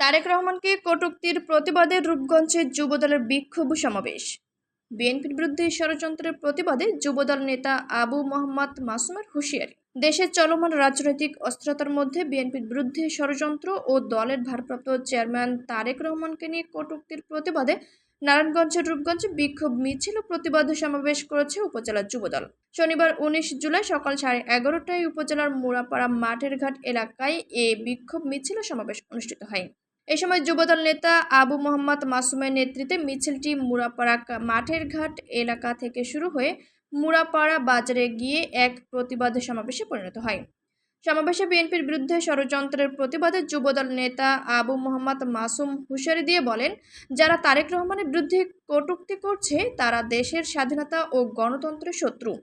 তারেক রহমানকে কটূক্তির প্রতিবাদে রূপগঞ্জে যুবদলের বিক্ষোভ সমাবেশ। বিএনপির বিরুদ্ধে ষড়যন্ত্রের প্রতিবাদে যুবদল নেতা আবু মোহাম্মদ মাসুমের হুঁশিয়ারি। দেশের চলমান রাজনৈতিক অস্থিরতার মধ্যে বিএনপির বিরুদ্ধে ষড়যন্ত্র ও দলের ভারপ্রাপ্ত চেয়ারম্যান তারেক রহমানকে নিয়ে কটূক্তির প্রতিবাদে নারায়ণগঞ্জের রূপগঞ্জে বিক্ষোভ মিছিল ও প্রতিবাদ সমাবেশ করেছে উপজেলার যুবদল। শনিবার উনিশ জুলাই সকাল সাড়ে এগারোটায় উপজেলার মুড়াপাড়া মাঠের ঘাট এলাকায় এ বিক্ষোভ মিছিল সমাবেশ অনুষ্ঠিত হয়। এ সময় যুবদল নেতা আবু মোহাম্মদ মাসুমের নেতৃত্বে মিছিলটি মুড়াপাড়া কা- মাঠের ঘাট এলাকা থেকে শুরু হয়ে মুড়াপাড়া বাজারে গিয়ে এক প্রতিবাদ সমাবেশে পরিণত হয়। সমাবেশে বিএনপির বিরুদ্ধে ষড়যন্ত্রের প্রতিবাদে যুবদল নেতা আবু মোহাম্মদ মাসুম হুঁশিয়ারি দিয়ে বলেন, যারা তারেক রহমানের বিরুদ্ধে কটূক্তি করছে, তারা দেশের স্বাধীনতা ও গণতন্ত্রের শত্রু।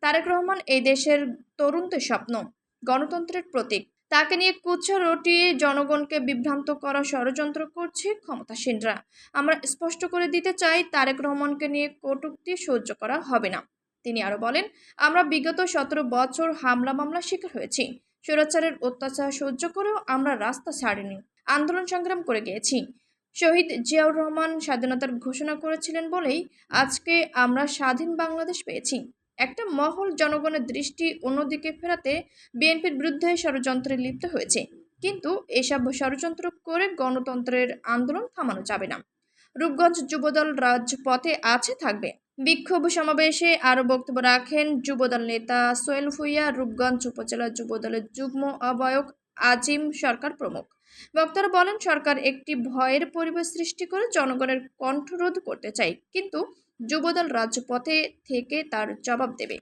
তারেক রহমান এই দেশের তরুণদের স্বপ্ন, গণতন্ত্রের প্রতীক। তাকে নিয়ে কুচ্ছা রটিয়ে জনগণকে বিভ্রান্ত করা ষড়যন্ত্র করছে ক্ষমতাসীনরা। আমরা স্পষ্ট করে দিতে চাই, তারেক রহমানকে নিয়ে কটূক্তি সহ্য করা হবে না। তিনি আরও বলেন, আমরা বিগত সতেরো বছর হামলা মামলা শিকার হয়েছি। স্বৈরাচারের অত্যাচার সহ্য করেও আমরা রাস্তা ছাড়িনি। আন্দোলন সংগ্রাম করে গিয়েছি। শহীদ জিয়াউর রহমান স্বাধীনতার ঘোষণা করেছিলেন বলেই আজকে আমরা স্বাধীন বাংলাদেশ পেয়েছি। একটা মহল জনগণের দৃষ্টি অন্যদিকে ফেরাতে বিএনপির বিরুদ্ধে ষড়যন্ত্রে লিপ্ত হয়েছে। কিন্তু এসব ষড়যন্ত্র করে গণতন্ত্রের আন্দোলন থামানো যাবে না। রূপগঞ্জ যুবদল রাজপথে আছে, থাকবে। বিক্ষোভ সমাবেশে আরও বক্তব্য রাখেন যুবদল নেতা সোহেল ভুইয়া, রূপগঞ্জ উপজেলা যুবদলের যুগ্ম আহ্বায়ক আজিম সরকার প্রমুখ। বক্তারা বলেন, সরকার একটি ভয়ের পরিবেশ সৃষ্টি করে জনগণের কণ্ঠরোধ করতে চায়। কিন্তু যুবদল রাজপথে থেকে তার জবাব দেবে।